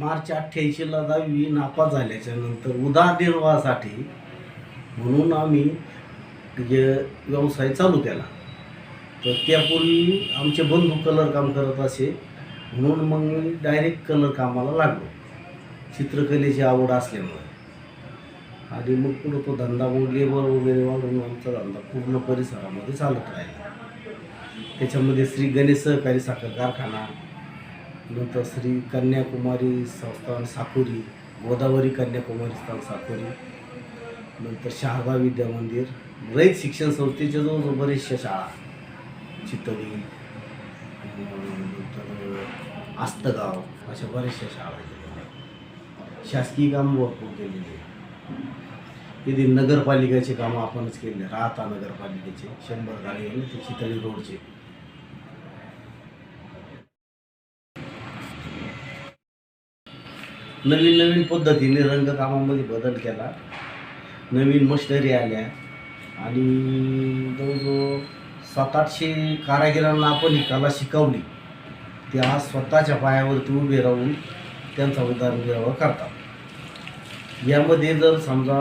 मार्च अठ्ठ्याऐंशीला दहावी नापास झाल्याच्यानंतर म्हणून आम्ही जे व्यवसाय चालू केला. तर त्यापूर्वी आमचे बंधू कलर काम करत असे म्हणून मग मी डायरेक्ट कलर कामाला लागलो. चित्रकलेची आवड असल्यामुळे. आणि मग पुढं तो धंदा मग लेबर वगैरे वाढून आमचा धंदा पूर्ण परिसरामध्ये चालत राहिला. त्याच्यामध्ये श्री गणेश सहकारी साखर कारखाना नंतर श्री कन्याकुमारी संस्थान साकोरी गोदावरी कन्याकुमारी संस्थान साकोरी नंतर शारदा विद्या मंदिर रईत शिक्षण संस्थेच्या जवळजवळ बरेचशा शाळा चितळी नंतर आस्तगाव अशा बऱ्याचशा शाळा आहेत. शासकीय काम भरपूर केलेली तिथे नगरपालिकेचे कामं आपणच केले. राहता नगरपालिकेचे शंभर गाडी ते चितळी रोडचे. नवीन नवीन पद्धतीने रंगकामामध्ये बदल केला. नवीन मशिनरी आल्या. आणि जवळजवळ सात आठशे कारागिरांना आपण ही कला शिकवली. ते आज स्वतःच्या पायावरती उभे राहून त्यांचा उदरनिर्वाह करतात. यामध्ये जर समजा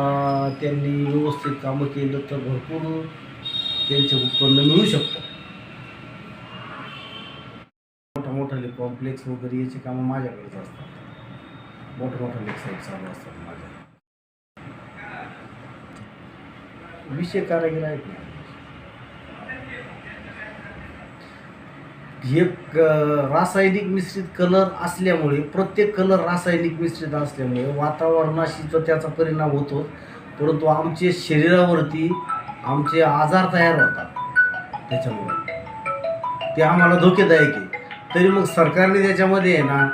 त्यांनी व्यवस्थित कामं केलं तर भरपूर त्यांचे उत्पन्न मिळू शकतं. मोठा मोठाले कॉम्प्लेक्स वगैरे याची कामं माझ्याकडेच असतात. मोठं मोठं चालू असतात माझ्या. विषय कारागीर आहेत ना. हे क- रासायनिक मिश्रित कलर असल्यामुळे प्रत्येक कलर रासायनिक मिश्रित असल्यामुळे वातावरणाशी तर त्याचा परिणाम होतो. परंतु आमचे शरीरावरती आमचे आजार तयार होतात. त्याच्यामुळे. ते आम्हाला धोकेदायक आहे. तरी मग सरकारने त्याच्यामध्ये आहे ना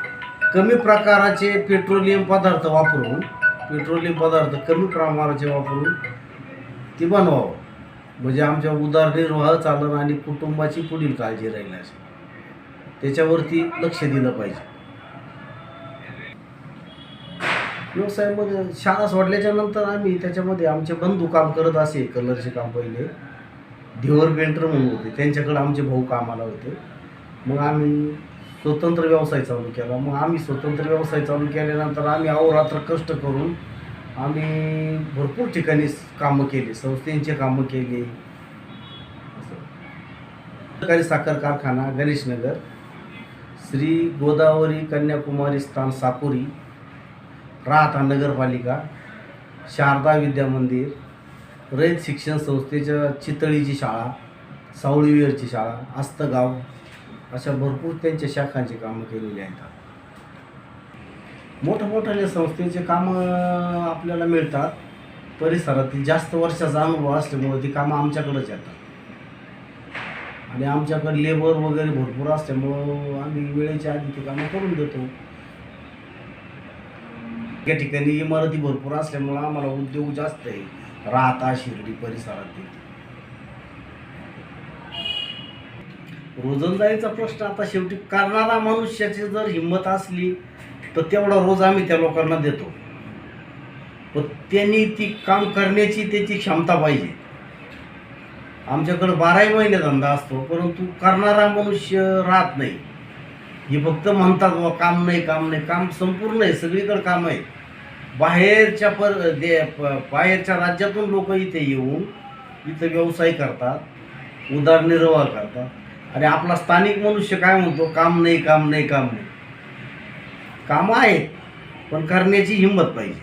कमी प्रकाराचे पेट्रोलियम पदार्थ वापरून पेट्रोलियम पदार्थ कमी प्रमाणाचे वापरून ती बनवावं. म्हणजे आमच्या उदरनिर्वाह चालन आणि कुटुंबाची पुढील काळजी राहील अशी त्याच्यावरती लक्ष दिलं पाहिजे. व्यवसायामध्ये शाळा सोडल्याच्या नंतर आम्ही त्याच्यामध्ये आमचे बंधू काम करत असे कलरचे काम पहिले. धिवर पेंटर म्हणून होते. त्यांच्याकडे आमचे भाऊ कामाला होते. मग आम्ही स्वतंत्र व्यवसाय चालू केला. मग आम्ही स्वतंत्र व्यवसाय चालू केल्यानंतर आम्ही अहोरात्र कष्ट करून आम्ही भरपूर ठिकाणी कामं केली संस्थेचे कामं केली. सरकारी साखर कारखाना गणेशनगर श्री गोदावरी कन्याकुमारी स्थान साकोरी राहता नगरपालिका शारदा विद्या मंदिर रयत शिक्षण संस्थेच्या चितळीची शाळा सावळीविरची शाळा आस्तगाव अशा भरपूर त्यांच्या शाखांची कामं केलेली आहेत. मोठ्या मोठ्या संस्थेचे कामं आपल्याला मिळतात. परिसरातील जास्त वर्षाचा अनुभव असल्यामुळे ती कामं आमच्याकडेच येतात. आणि आमच्याकडे लेबर वगैरे भरपूर असल्यामुळं आम्ही वेळेच्या आधी ती कामं करून देतो. या ठिकाणी इमारती भरपूर असल्यामुळं आम्हाला उद्योग जास्त आहे. राहता शिर्डी परिसरातील. रोजंदारीचा प्रश्न आता शेवटी करणारा मनुष्याची जर हिंमत असली तर तेवढा रोज आम्ही त्या लोकांना देतो. पण त्यांनी ती काम करण्याची त्याची क्षमता पाहिजे. आमच्याकडं बाराही महिने धंदा असतो परंतु करणारा मनुष्य राहत नाही. हे फक्त म्हणतात बाबा काम नाही काम नाही काम संपूर्ण आहे सगळीकडे काम आहे. बाहेरच्या पर दे प- बाहेरच्या राज्यातून लोक इथे येऊन इथं व्यवसाय करतात उदारनिर्वाह करतात. आणि आपला स्थानिक मनुष्य काय म्हणतो? काम नाही काम नाही काम नाही. कामं आहेत पण करण्याची हिंमत पाहिजे.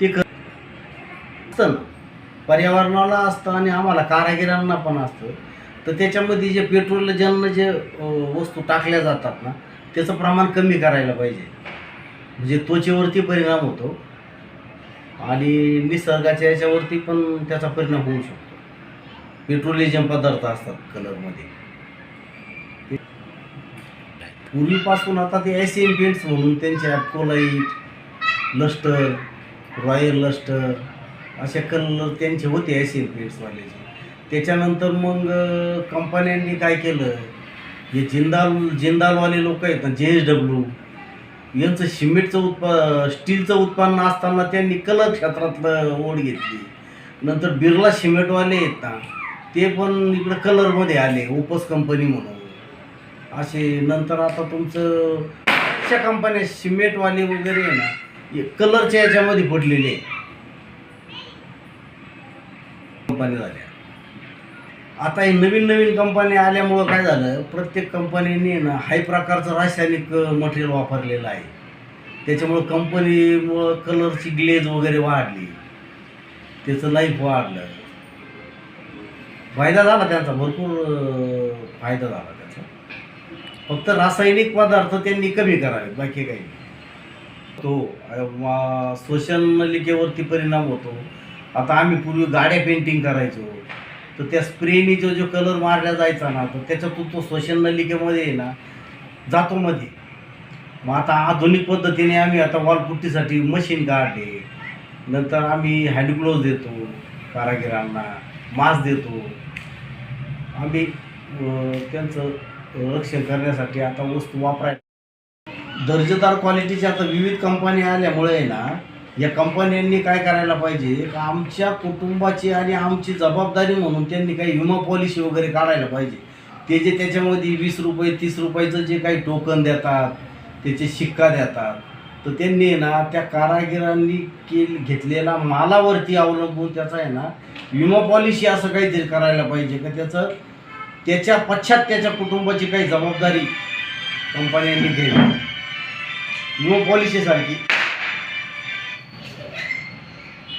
ते कर असतं ना. पर्यावरणाला असतं आणि आम्हाला कारागिरांना पण असतं. तर त्याच्यामध्ये जे पेट्रोलजन्य जे वस्तू टाकल्या जातात ना त्याचं प्रमाण कमी करायला पाहिजे. म्हणजे त्वचेवरती परिणाम होतो. आणि निसर्गाच्या याच्यावरती पण त्याचा परिणाम होऊ शकतो. पेट्रोलियम पदार्थ असतात कलरमध्ये. पूर्वीपासून आता ते एशियन पेंट्स म्हणून त्यांचे ॲपकोलाईट लस्टर रॉयल लस्टर असे कलर त्यांचे होते एशियन पेंट्सवाल्याचे त्याच्यानंतर मग कंपन्यांनी काय केलं? हे जिंदाल जिंदालवाले लोक आहेत ना जे एस डब्ल्यू यांचं सिमेंटचं उत्पा स्टीलचं उत्पन्न असताना त्यांनी कलर क्षेत्रातलं ओढ घेतली. नंतर बिर्ला सिमेंटवाले आहेत ना ते पण इकडं कलरमध्ये आले ओपस कंपनी म्हणून. असे नंतर आता तुमचं अशा कंपन्या सिमेंटवाले वगैरे आहे ना कलरच्या याच्यामध्ये पडलेले आहे. कंपन्या झाल्या. आता हे नवीन नवीन कंपन्या आल्यामुळं काय झालं प्रत्येक कंपनीने ना हाय प्रकारचं रासायनिक मटेरियल वापरलेलं आहे. त्याच्यामुळं कंपनीमुळं कलरची ग्लेज वगैरे वाढली. त्याचं लाईफ वाढलं. फायदा झाला त्यांचा भरपूर फायदा झाला त्याचा. फक्त रासायनिक पदार्थ त्यांनी कमी करावे बाकी काही नाही. तो अं, श्वसन नलिकेवरती परिणाम होतो. आता आम्ही पूर्वी गाड्या पेंटिंग करायचो. तर त्या स्प्रेनी जो जो कलर मारला जायचा ना तर त्याच्यातून तो श्वसन नलिकेमध्ये आहे ना जातो मध्ये. मग आता आधुनिक पद्धतीने आम्ही आता वॉलपुट्टीसाठी मशीन काढले. नंतर आम्ही हँडग्लोव्ज देतो कारागिरांना. मास्क देतो. आम्ही त्यांचं रक्षण करण्यासाठी आता वस्तू वापराय दर्जेदार क्वालिटीच्या आता विविध कंपन्या आल्यामुळे ना या कंपन्यांनी काय करायला पाहिजे? का आमच्या कुटुंबाची आणि आमची जबाबदारी म्हणून त्यांनी काही विमा पॉलिसी वगैरे काढायला पाहिजे. ते जे त्याच्यामध्ये वीस रुपये तीस रुपयाचं जे काही टोकन देतात त्याचे शिक्का देतात तर त्यांनी ना त्या कारागिरांनी केल घेतलेला मालावरती अवलंबून त्याचा आहे ना विमा पॉलिसी असं काहीतरी करायला पाहिजे का? त्याचं त्याच्या पश्चात त्याच्या कुटुंबाची काही जबाबदारी कंपन्यांनी घ्यावी विमा पॉलिसीसारखी.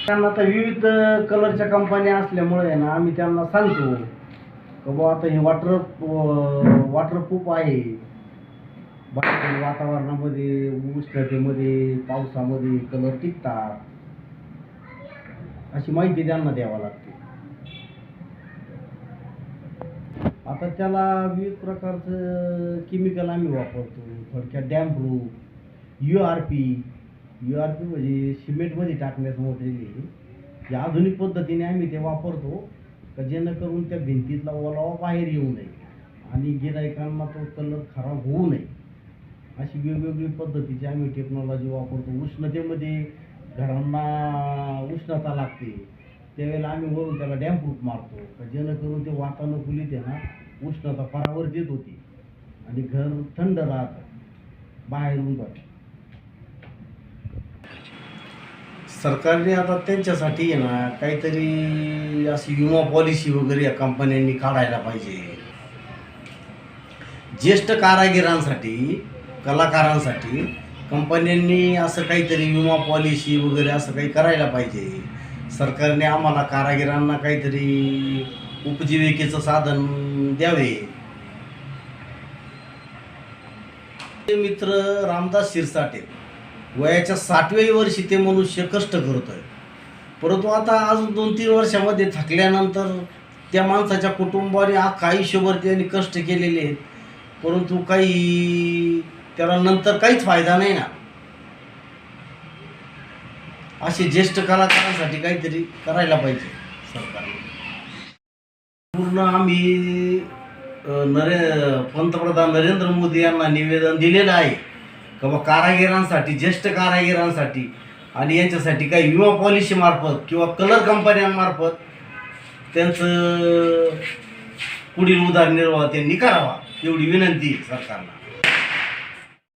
त्यांना आता विविध कलरच्या कंपन्या असल्यामुळे आहे ना आम्ही त्यांना सांगतो का बुवा आता हे वॉटर वॉटरप्रूफ आहे. बाकी वातावरणामध्ये उष्णतेमध्ये पावसामध्ये कलर टिकतात. अशी माहिती त्यांना द्यावा लागते. आता त्याला विविध प्रकारचं केमिकल आम्ही वापरतो थोडक्यात dam U R P U R P म्हणजे सिमेंटमध्ये टाकण्याचं मटेरियल या आधुनिक पद्धतीने आम्ही ते वापरतो. का जेणेकरून त्या भिंतीतला ओलावा बाहेर येऊ नये. आणि गिरायकांना तो कलर खराब होऊ नये. अशी वेगवेगळी पद्धतीची आम्ही टेक्नॉलॉजी वापरतो. उष्णतेमध्ये घरांना उष्णता लागते. त्यावेळेला आम्ही वरून त्याला डॅम्प्रूफ मारतो. का जेणेकरून ते वातानुकूलित आहे ना उष्णता परावर्तित होती. आणि घर थंड राहतं. बाहेरून बघ सरकारने आता त्यांच्यासाठी आहे ना काहीतरी अशी विमा पॉलिसी वगैरे या कंपन्यांनी काढायला पाहिजे. ज्येष्ठ कारागिरांसाठी कलाकारांसाठी कंपन्यांनी असं काहीतरी विमा पॉलिसी वगैरे असं काही करायला पाहिजे. सरकारने आम्हाला कारागिरांना काहीतरी उपजीविकेचं साधन द्यावे. ते मित्र रामदास शिरसाटे वयाच्या साठव्याही वर्षी ते मनुष्य कष्ट करतोय. परंतु आता अजून दोन तीन वर्षामध्ये थकल्यानंतर त्या माणसाच्या कुटुंबाने आयुष्यभर त्यांनी कष्ट केलेले आहेत. परंतु काही त्याला नंतर काहीच फायदा नाही ना. असे ज्येष्ठ कलाकारांसाठी काहीतरी करायला पाहिजे सरकारने पूर्ण आम्ही नरे पंतप्रधान नरेंद्र मोदी यांना निवेदन दिलेलं आहे का बा कारागिरांसाठी ज्येष्ठ कारागिरांसाठी आणि यांच्यासाठी काही विमा पॉलिसी मार्फत किंवा कलर कंपन्यांमार्फत त्यांचं पुढील उदारनिर्वाह त्यांनी करावा एवढी विनंती सरकारला.